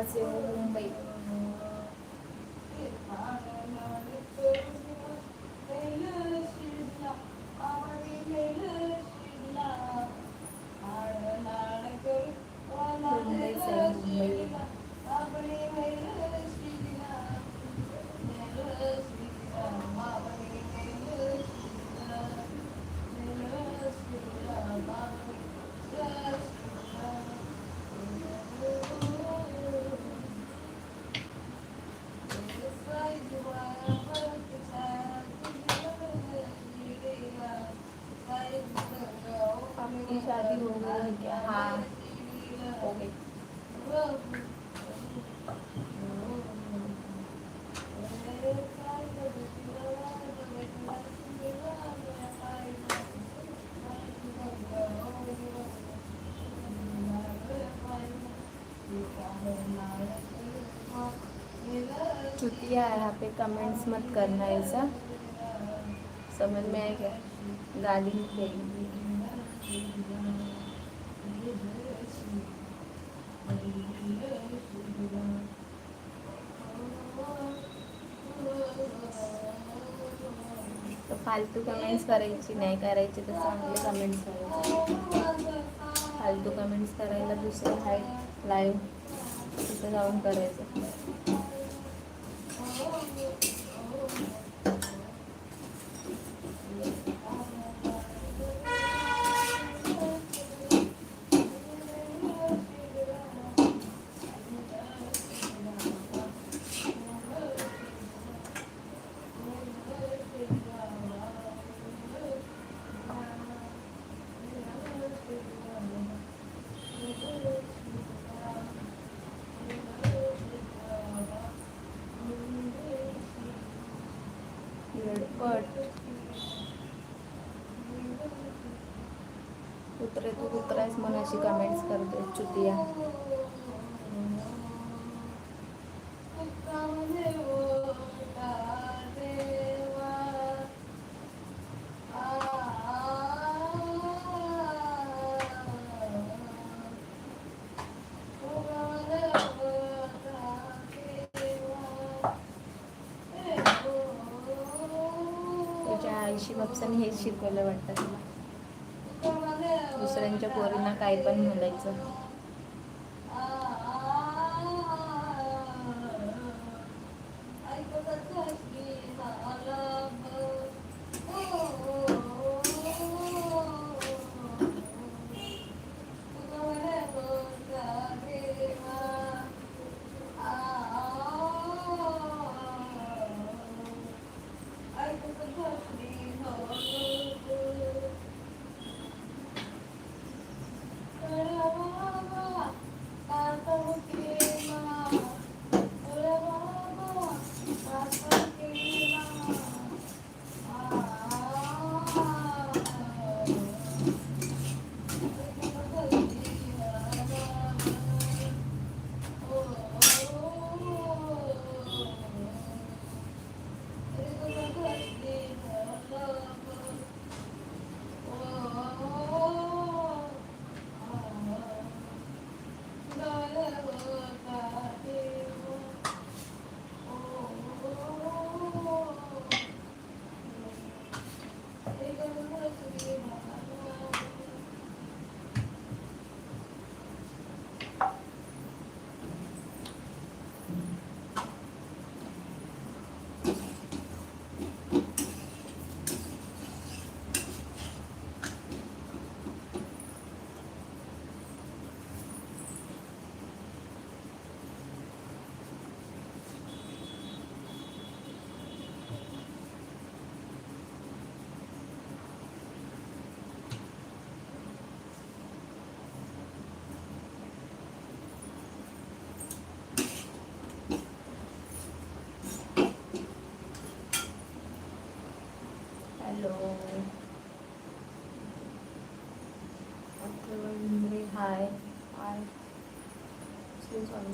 আছে शादी हो गई है क्या? हाँ। हो गई है यहाँ पे कमेंट्स मत करना ऐसा। समझ में क्या? गाली देगी तर फालतू कमेंट्स करायची नाही करायची तर चांगले कमेंट्स करायचे. फालतू कमेंट्स करायला दुसरं आहे लाईव्ह तिथं जाऊन करायचं? कुत्रे मनाशी कमेंट्स करते चुतिया. काय पण बोलायचं.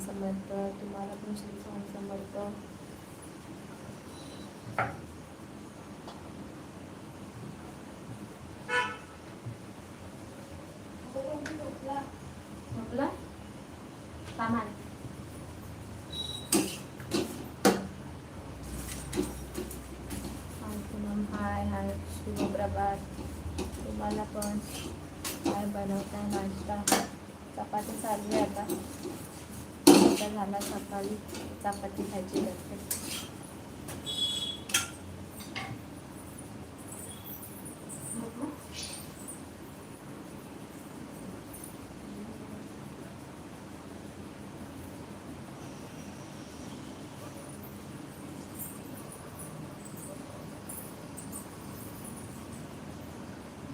समर्थ तुम्हाला पण श्री स्वामी समर्थ झोपला? सामान हाय हाय हाय शुभप्रभात तुम्हाला पण. काय बनवताय नाश्ता? चपाती चालली आहे आता. आता झाला सकाळी चपाती खायची लागते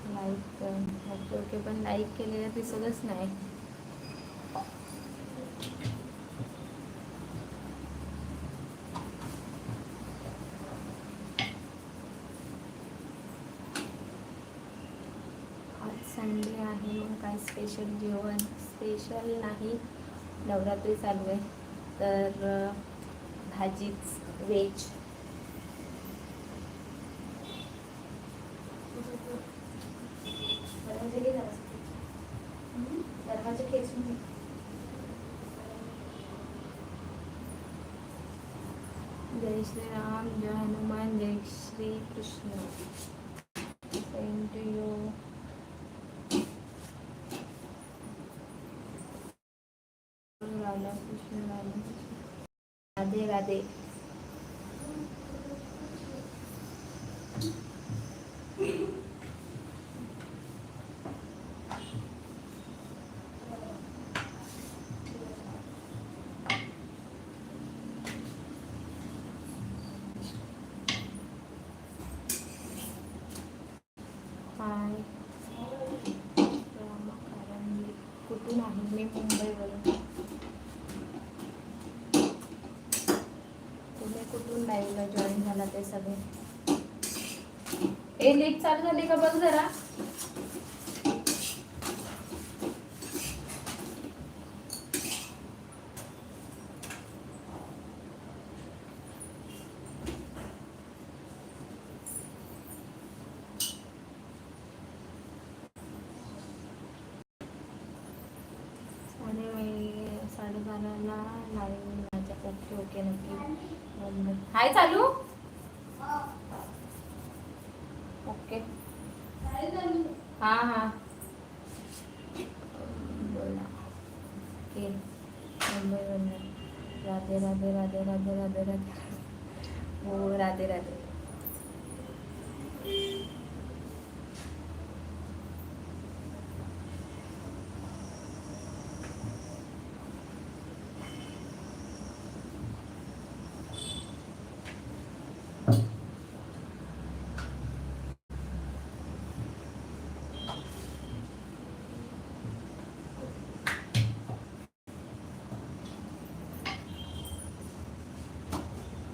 लाईक ओके ओके पण लाईक केलेलं दिसतच नाही आज संडे आहे मग काय स्पेशल जेवण स्पेशल नाही. नवरात्री चालू आहे. तर भाजीच व्हेज जरा. दरवाजे खेचून घे. जय जय हनुमान जय Shri Krishna same to you Radha Krishna Radha मला दे कुठून आहे? मी मुंबई तुम्ही कुठून लाईव्हला जॉईन झाला ते सगळे. ए लीक चालू झाली का बघ जरा. साडे बाराला लाईव्ह माझ्या ओके ओके नक्की. हाय चालू ओके हां हां बोला ओके मुंबईवरून राधे राधे राधे राधे राधे राधे हो राधे राधे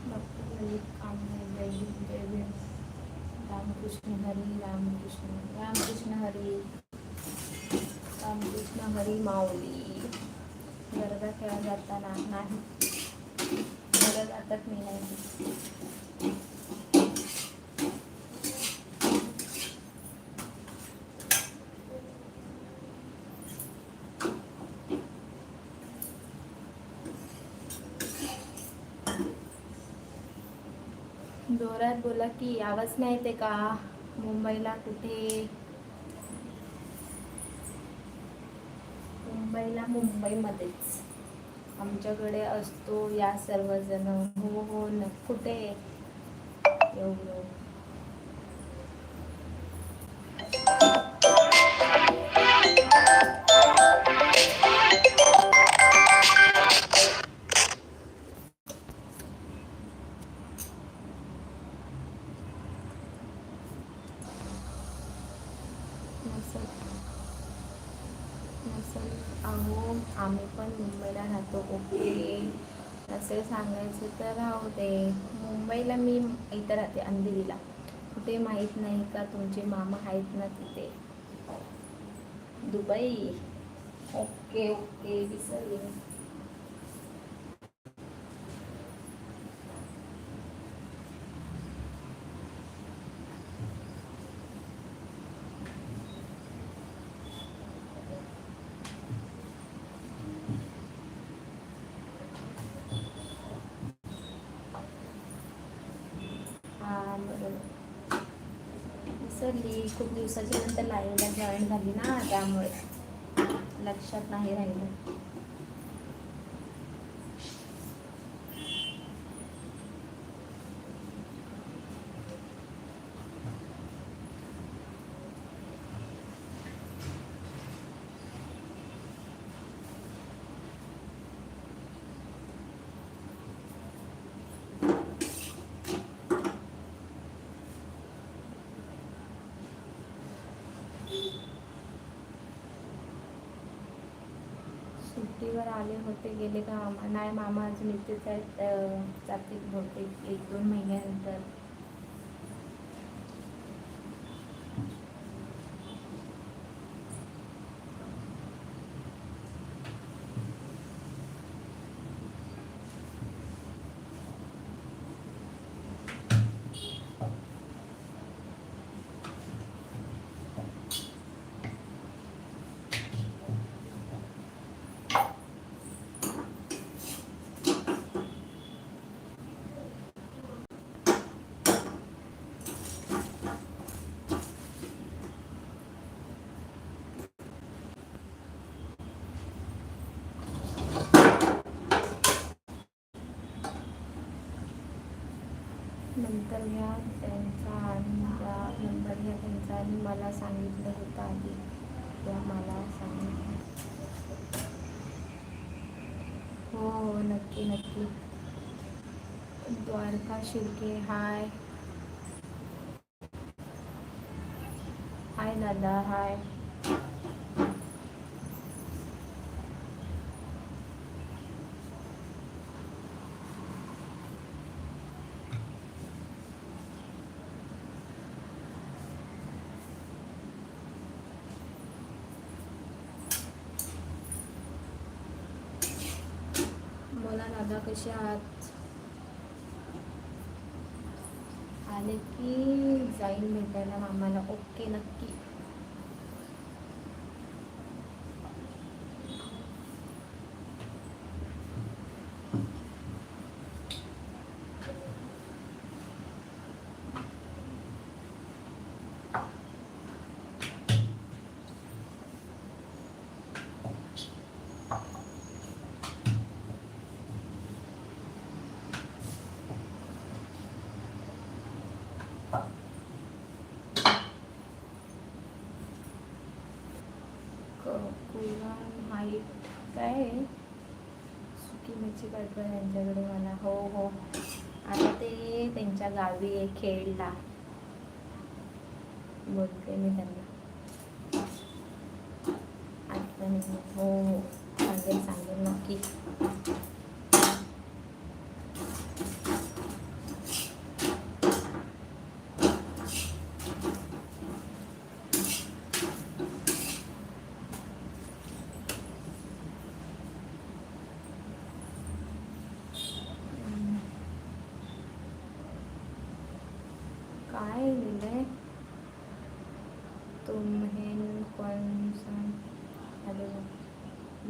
डॉक्टर ललित कांबळे जय रामकृष्ण हरी रामकृष्ण रामकृष्ण हरी रामकृष्ण हरी माऊली. गरबा खेळा जाताना नाही. गरज जातात मी नाही. जोरात बोला की आवाज नाही येते का? मुंबईला कुठे? मुंबईला मुंबईमध्येच. आमच्याकडे असतो या सर्वजण. हो हो न कुठे? एवढं. होते मुंबईला मी इथं राहते अंधेरीला कुठे माहीत नाही का तुमचे मामा आहेत ना तिथे? दुबई? ओके ओके विसरले मी. हा बरोबर विसरली खूप दिवसाच्या नंतर लाईव्हला जॉईन झाली ना त्यामुळे लक्षात नाही राहिलं. सुट्टीवर आले होते गेले का? मामा नाही मामा अजून इथेच आहेत जातील बहुतेक एक दोन महिन्यानंतर. नंतर ह्या त्यांचा आणि त्या नंबर ह्या त्यांचा आणि मला सांगितलं होतं आधी. त्या मला सांगितलं. हो हो नक्की नक्की. द्वारका शिर्के हाय. हाय दादा हाय बोला दादा कसे आहात? आले की जाईल भेटायला. मामाला ओके नक्की. कुला हाईट काय? आहे? सुकी मिरची पाठवा यांच्याकडे मला. हो हो. आता ते त्यांच्या गावी आहे खेडला बोलते मी त्यांना. आठवण हो हो. सांगेल सांगेल नक्की.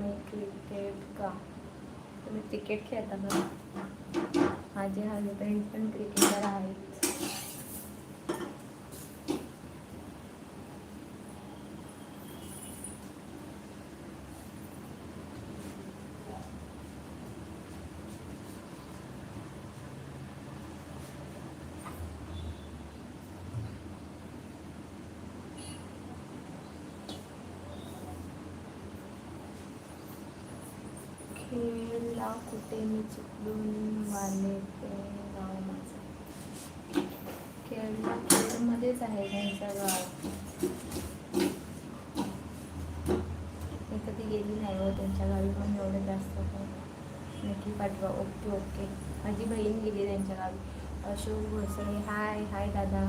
क्रिकेट का? तुम्ही क्रिकेट खेळता का माझे हजबंड पण क्रिकेटर आहेत खेळला कुठे वाले ते गाव माझं खेळला खेळमध्येच आहे त्यांचं गाव. मी कधी गेली नाही हो त्यांच्या गावी पण एवढं जास्त पण नक्की पाठवा ओके ओके. माझी बहीण गेली त्यांच्या गावी. अशोक भोसले हाय हाय दादा.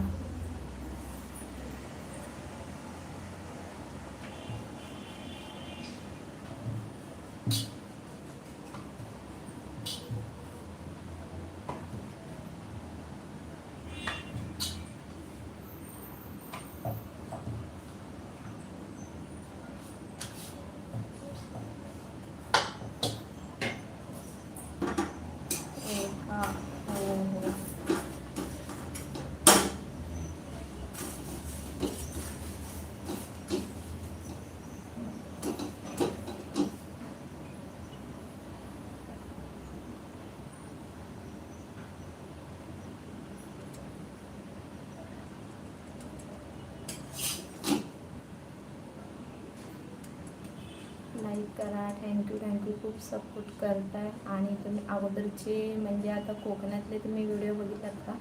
करा. थँक्यू थँक्यू खूप सपोर्ट करताय. आणि तुम्ही अगोदरचे म्हणजे आता कोकणातले तुम्ही व्हिडिओ बघितलात का?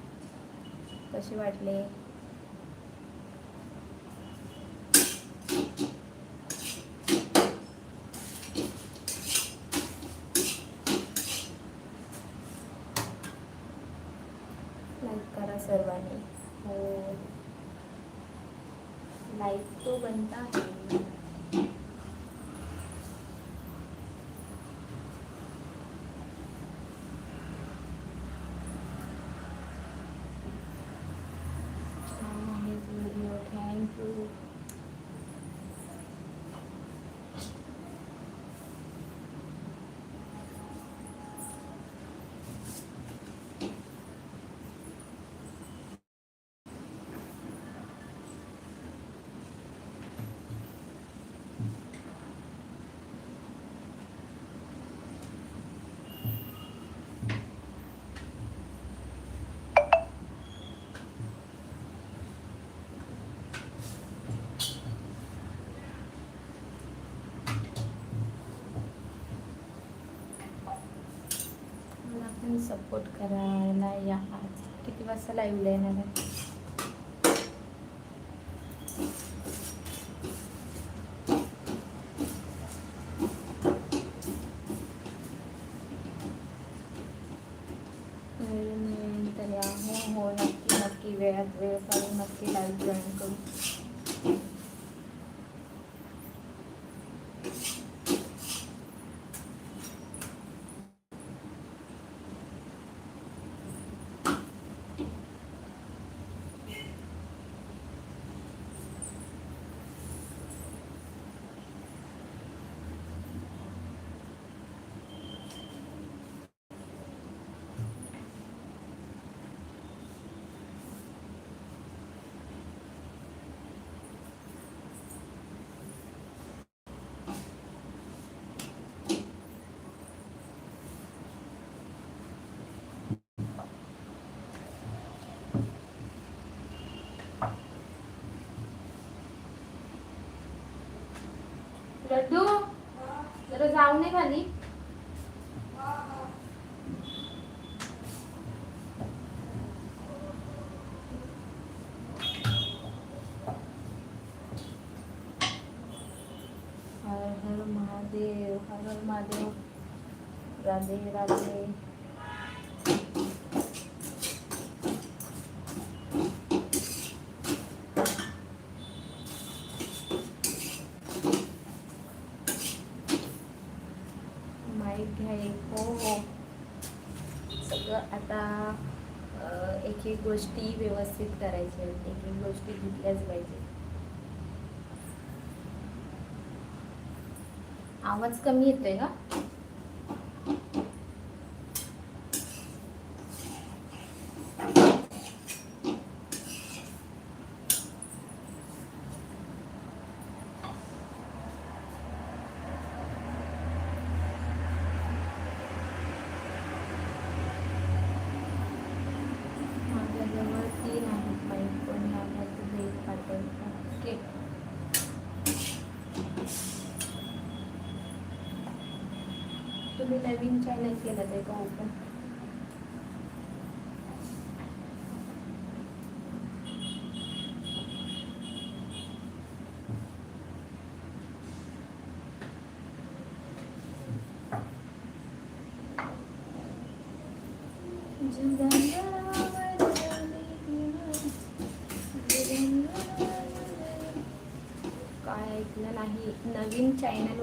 कसे वाटले? लाईक करा सर्वांनी. हो. लाईक तो बनता है छान आहे व्हिडिओ थँक्यू मला पण सपोर्ट करायला या. आज किती वाजता लाईव्हला येणार आहे वेळ मिळेल तर या हो हो नक्की नक्की वेळात वेळ काढून नक्की लाईव्ह जॉईन करू लड्डू? जरा जाऊ नये खाली. हर हर महादेव हर हर महादेव. राधे राधे माईक घ्या एक हो हो सगळं आता अं, एक एक गोष्टी व्यवस्थित करायच्या आहेत एक एक गोष्टी घेतल्याच पाहिजे. आवाज कमी येतोय का माझ्याजवळ तीन आहेत माईक पण यामध्ये एक पाठवून ओके मी नवीन चॅनल केलं ते का ओपन काय ऐकलं नाही? नवीन चॅनल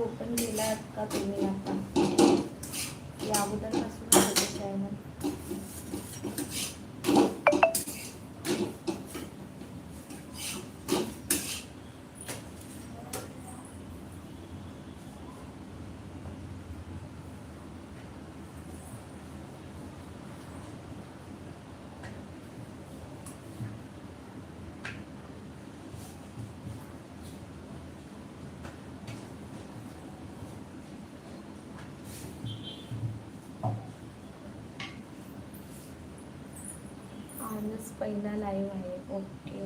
आजच पहिला लाईव्ह आहे. ओके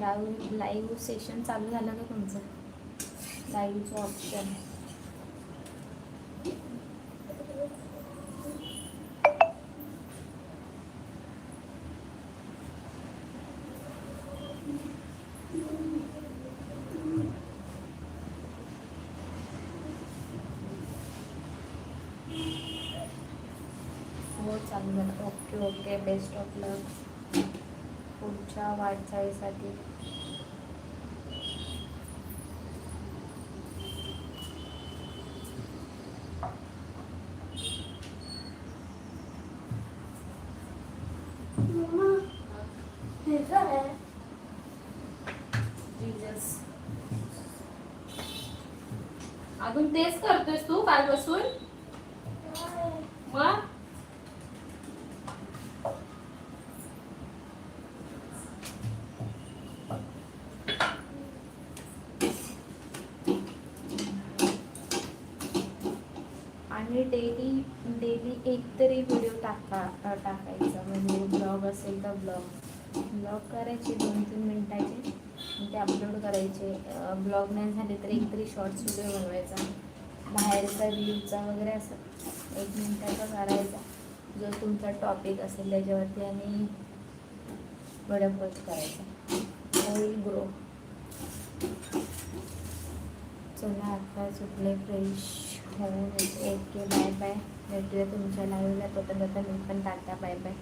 लाईव्ह लाईव्ह सेशन चालू झालं का तुमचं? लाईव्हचं ऑप्शन चालू झालं. Okay okay best of luck पुढच्या वाटचाळीसाठी जीजस अजून तेच करतोयस तू काल म्हणजे डेली डेली एक तरी व्हिडिओ टाका टाकायचा. म्हणजे ब्लॉग असेल तर ब्लॉग ब्लॉग करायचे दोन तीन मिनटाचे. ते अपलोड करायचे. ब्लॉग नाही झाले तर एक तरी शॉर्ट्स व्हिडिओ बनवायचा. बाहेरचा व्ह्यूचा वगैरे असं. एक मिनटाचा करायचा. जो तुमचा टॉपिक असेल त्याच्यावरती आणि व्हिडिओ पोस्ट करायचा. होईल ग्रो चला आता सुटले फ्रेश होऊन ओके बाय बाय भेटूया तुमच्या लाईव्हला तोपर्यंत मी पण टाटा बाय बाय